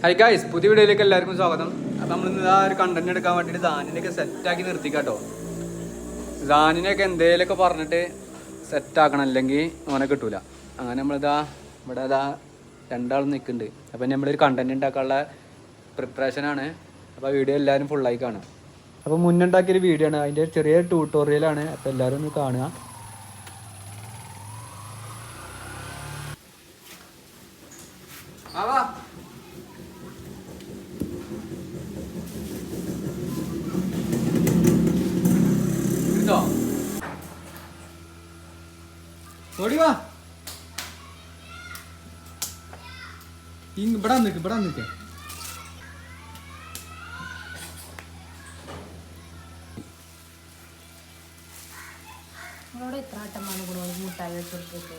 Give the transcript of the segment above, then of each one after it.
High guys പുതിയ വീഡിയോയിലേക്ക് എല്ലാവർക്കും സ്വാഗതം. അപ്പം നമ്മൾ ഇന്ന് ആ ഒരു കണ്ടന്റ് എടുക്കാൻ വേണ്ടിയിട്ട് ദാനിനെയൊക്കെ സെറ്റാക്കി നിർത്തി കേട്ടോ ദാനിനെയൊക്കെ എന്തേലൊക്കെ പറഞ്ഞിട്ട് സെറ്റാക്കണം അല്ലെങ്കിൽ ഓനെ കിട്ടൂല. അങ്ങനെ നമ്മളിതാ ഇവിടെ ഇതാ രണ്ടാളും നിൽക്കുന്നുണ്ട് അപ്പം നമ്മളൊരു കണ്ടന്റ് ഉണ്ടാക്കാനുള്ള പ്രിപ്പറേഷനാണ് അപ്പോൾ വീഡിയോ എല്ലാവരും ഫുള്ളായി കാണും അപ്പോൾ മുന്നുണ്ടാക്കിയൊരു വീഡിയോ ആണ്. അതിന്റെ ചെറിയ ട്യൂട്ടോറിയലാണ് അപ്പോൾ എല്ലാവരും ഒന്ന് കാണുക. ആവാ എടുത്തോ ഓടി വാ. ഇങ് ഇവിടെ നിൽക്ക് ഇവിടെ നിൽക്ക് നിങ്ങളോട് എത്ര വട്ടമാണ് ഗുണങ്ങൾ മുട്ടായി വെച്ചെടുത്തേക്ക്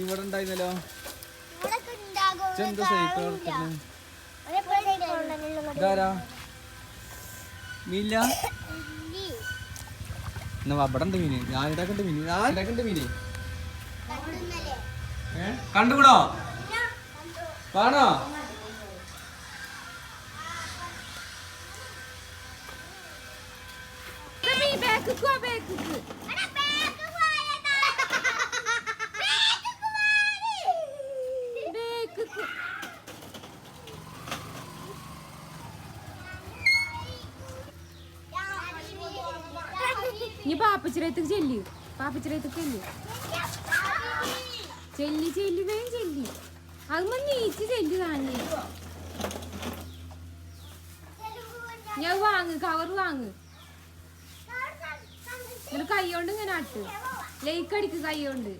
ഇവിടെ ഉണ്ടായിരുന്നല്ലോ. എന്താ സൈക്കിൾ ഇതാരാ? മീനില്ല? അവിടെ ഉണ്ട് മീന്. ഞാൻ ഇടക്കണ്ട് മീന്. ഞാൻ ഇടാക്കണ്ട് മീന്? കണ്ടുകൂടോ? കാണോ ഇനി പാപ്പച്ചിരത്തേക്ക് ചെല്ലി. പാപ്പച്ചിരത്തേക്ക് ചെല്ലി. ചെല്ലി ചെല്ലി വേഗം ചെല്ലി. അതുമ്പോ നീച്ച് ചെല്ലി താങ്ങി ഞാൻ വാങ്ങ് കവർ വാങ്ങ്. ഇങ്ങനെ കൈ കൊണ്ട് ഇങ്ങനെ ആട്ട്. ലേക്ക് അടിക്ക് കൈ കൊണ്ട്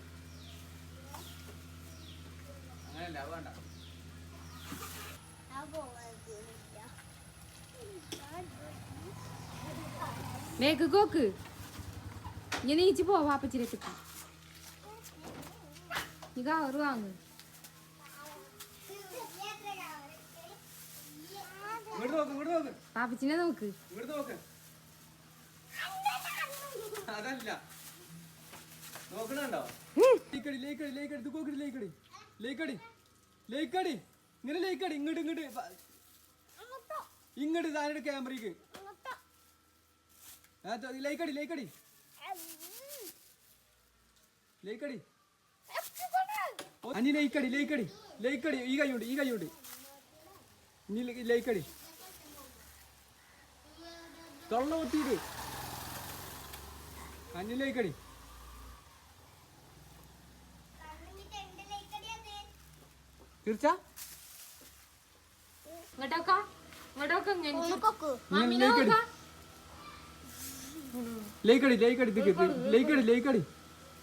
മേക്ക് കോക്ക് ഇനി നീച്ച് പോ പാപ്പച്ചിരത്തേക്ക് നീ കവർ വാങ്ങ് ഇങ്ങോട്ട് നോക്ക് ഇങ്ങോട്ട് നോക്ക്. പാപ്പച്ചിനെ നോക്ക്. ഇങ്ങോട്ട് നോക്ക്. അതല്ല. നോക്കണുണ്ടോ? ലേക്കടി ലേക്കടി ലേക്കടി. നോക്കടി ലേക്കടി. ലേക്കടി ലേക്കടി. ഇങ്ങനെ ലേക്കടി. ഇങ്ങോട്ട് ഇങ്ങോട്ട്. ഇങ്ങോട്ട് താനോട് ക്യാമറയ്ക്ക്. ലേക്കടി ലേക്കടി. ലേക്കടി. അനി ലേക്കടി ലേക്കടി ലേക്കടി. ഈ കൈയുണ്ട് ഈ കൈയുണ്ട്. ഇനി ലേ- ലേക്കടി. തൊള്ള ഒത്തിയിട്ട് അനി ലേക്കടി. തീർച്ച? ഇങ്ങോട്ടോക്ക ഇങ്ങോട്ടോക്ക ലേക്കടി ലേക്കടി ലേക്കടി ലേക്കടി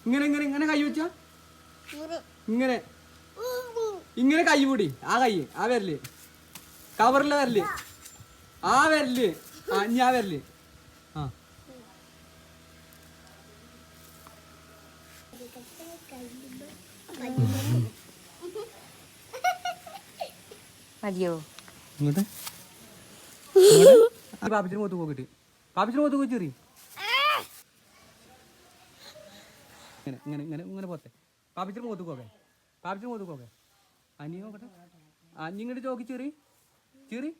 ഇങ്ങനെ ഇങ്ങനെ ഇങ്ങനെ കൈ വെച്ചാ? ഇങ്ങനെ. ഇങ്ങനെ. കൈ കൂടി ആ കൈ ആ വരൽ. കവറിലെ വരൽ. ആ വരൽ. ആ ഇനി ആ വരൽ. ആ. മതിയോ? ഇങ്ങോട്ട്. പാപ്പിച്ചിന് മുഖത്ത് പോക്കിട്ട് പാപ്പിച്ചിന് മുഖത്ത് പോയി ചെറി ഇങ്ങനെ ഇങ്ങനെ ഇങ്ങനെ ഇങ്ങനെ പോത്തെ പാപ്പിച്ചിന് മുഖത്ത് പോകെ പാപ്പിച്ചിന് മുഖത്ത് പോകെ അനി നോക്കട്ടെ. അനി ഇങ്ങോട്ട് ചോക്കി ചെറി. ചെറി.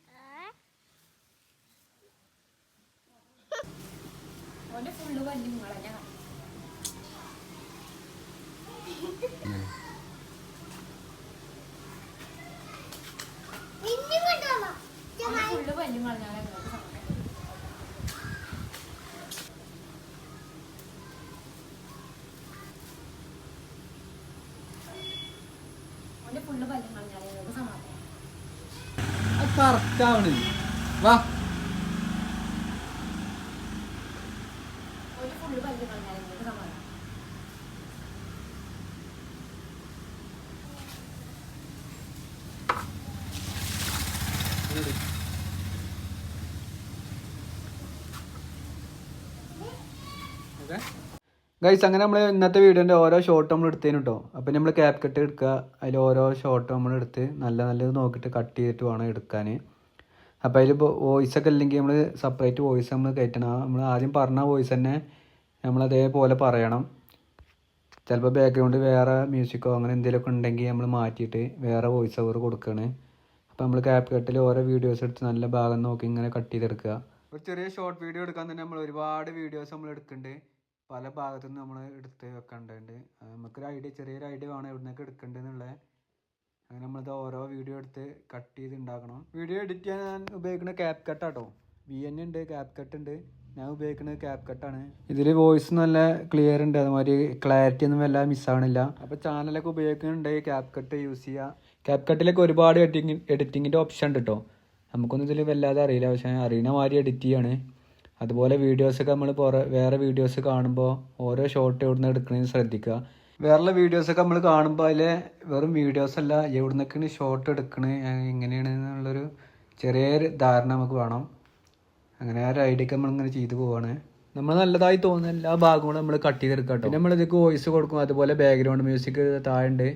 ഫുള്ള് പല്ലും നിങ്ങളെ കറക്റ്റ് ആവണ് വാ ഒരു ഫുള്ള് വല്യ നിങ്ങളെ സമാധാനം ഗൈസ് അങ്ങനെ നമ്മൾ ഇന്നത്തെ വീഡിയോന്റെ ഓരോ ഷോട്ട് നമ്മൾ എടുത്തതിന് കേട്ടോ അപ്പം നമ്മൾ ക്യാപ് കട്ട് എടുക്കുക അതിൽ ഓരോ ഷോട്ട് നമ്മൾ എടുത്ത് നല്ല നല്ലത് നോക്കിയിട്ട് കട്ട് ചെയ്തിട്ട് വേണം എടുക്കാൻ അപ്പോൾ അതിൽ വോയിസ് ഒക്കെ ഇല്ലെങ്കിൽ നമ്മൾ സെപ്പറേറ്റ് വോയിസ് നമ്മൾ കയറ്റണം നമ്മൾ ആദ്യം പറഞ്ഞ വോയിസ് തന്നെ നമ്മൾ അതേപോലെ പറയണം. ചിലപ്പോൾ ബാക്ക്ഗ്രൗണ്ട് വേറെ മ്യൂസിക്കോ അങ്ങനെ എന്തെങ്കിലുമൊക്കെ ഉണ്ടെങ്കിൽ നമ്മൾ മാറ്റിയിട്ട് വേറെ വോയിസ് ഓവർ കൊടുക്കുകയാണ് അപ്പോൾ നമ്മൾ ക്യാപ് കട്ടിൽ ഓരോ വീഡിയോസ് എടുത്ത് നല്ല ഭാഗം നോക്കി ഇങ്ങനെ കട്ട് ചെയ്തെടുക്കുക. ഒരു ചെറിയ ഷോർട്ട് വീഡിയോ എടുക്കാൻ തന്നെ നമ്മൾ ഒരുപാട് വീഡിയോസ് നമ്മൾ എടുക്കുന്നുണ്ട് പല ഭാഗത്തു നിന്ന് നമ്മൾ എടുത്ത് വെക്കേണ്ടതുണ്ട് നമുക്കൊരു ഐഡിയ ചെറിയൊരു ഐഡിയ വേണം എവിടുന്നൊക്കെ എടുക്കേണ്ടതെന്നുള്ളത് അങ്ങനെ നമ്മളിത് ഓരോ വീഡിയോ എടുത്ത് കട്ട് ചെയ്ത് ഉണ്ടാക്കണം വീഡിയോ എഡിറ്റ് ചെയ്യാൻ ഞാൻ ഉപയോഗിക്കുന്ന ക്യാപ് കട്ടാട്ടോ വി എൻ ഉണ്ട് ക്യാപ് കട്ട് ഉണ്ട്. ഞാൻ ഉപയോഗിക്കുന്നത് ക്യാപ് കട്ടാണ് ഇതിൽ വോയിസ് നല്ല ക്ലിയർ ഉണ്ട്. അതുമാതിരി ക്ലാരിറ്റി ഒന്നും വല്ല മിസ്സാവണില്ല അപ്പോൾ ചാനലൊക്കെ ഉപയോഗിക്കുന്നുണ്ട് ക്യാപ് കട്ട് യൂസ് ചെയ്യുക ക്യാപ് കട്ടിലൊക്കെ ഒരുപാട് എഡിറ്റിംഗ് എഡിറ്റിങ്ങിന്റെ ഓപ്ഷൻ ഉണ്ട് കേട്ടോ നമുക്കൊന്നും ഇതിൽ വല്ലാതെ അറിയില്ല. പക്ഷേ അറിയുന്ന മാതിരി എഡിറ്റ് ചെയ്യാണ്. അതുപോലെ വീഡിയോസ് ഒക്കെ നമ്മൾ പുറ വേറെ വീഡിയോസ് കാണുമ്പോൾ ഓരോ ഷോട്ട് എവിടുന്ന് എടുക്കണമെന്ന് ശ്രദ്ധിക്കുക വീഡിയോസ് ഒക്കെ നമ്മൾ കാണുമ്പോൾ അതിലെ വെറും വീഡിയോസ് അല്ല എവിടുന്നൊക്കെയാണ് ഷോട്ട് എടുക്കണത് എങ്ങനെയാണ് എന്നുള്ളൊരു ചെറിയൊരു ധാരണ നമുക്ക് വേണം. അങ്ങനെ ആ ഒരു നമ്മൾ ഇങ്ങനെ ചെയ്തു പോവാണ്. നമ്മൾ നല്ലതായി തോന്നുന്ന എല്ലാ ഭാഗങ്ങളും നമ്മൾ കട്ട് ചെയ്തെടുക്കാം കേട്ടോ പിന്നെ നമ്മൾ ഇതൊക്കെ വോയിസ് കൊടുക്കും അതുപോലെ ബാക്ക്ഗ്രൗണ്ട് മ്യൂസിക് താഴെയുണ്ട്.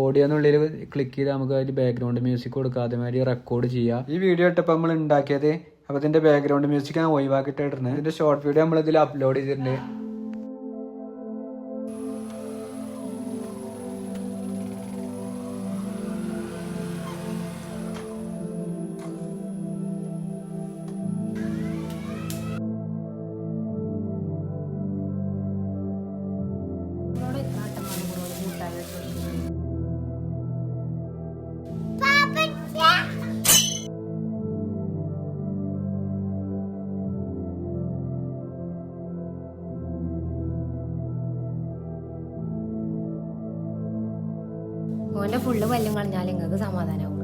ഓഡിയോ എന്നുള്ളിൽ ക്ലിക്ക് ചെയ്ത് നമുക്ക് അതിൽ ബാക്ക്ഗ്രൗണ്ട് മ്യൂസിക് കൊടുക്കുക അതേമാതിരി റെക്കോർഡ് ചെയ്യാം. ഈ വീഡിയോ ഇട്ടപ്പോൾ നമ്മൾ ഉണ്ടാക്കിയത് അപ്പോൾ ഇതിന്റെ ബാക്ക്ഗ്രൗണ്ട് മ്യൂസിക് ഞാൻ ഒഴിവാക്കിയിട്ട് ഇതിന്റെ ഷോർട്ട് വീഡിയോ നമ്മൾ ഇതിൽ അപ്ലോഡ് ചെയ്തിട്ടുണ്ട്. ഓന്റെ ഫുള്ള് പല്ലും കളഞ്ഞാൽ നിങ്ങൾക്ക് സമാധാനാവും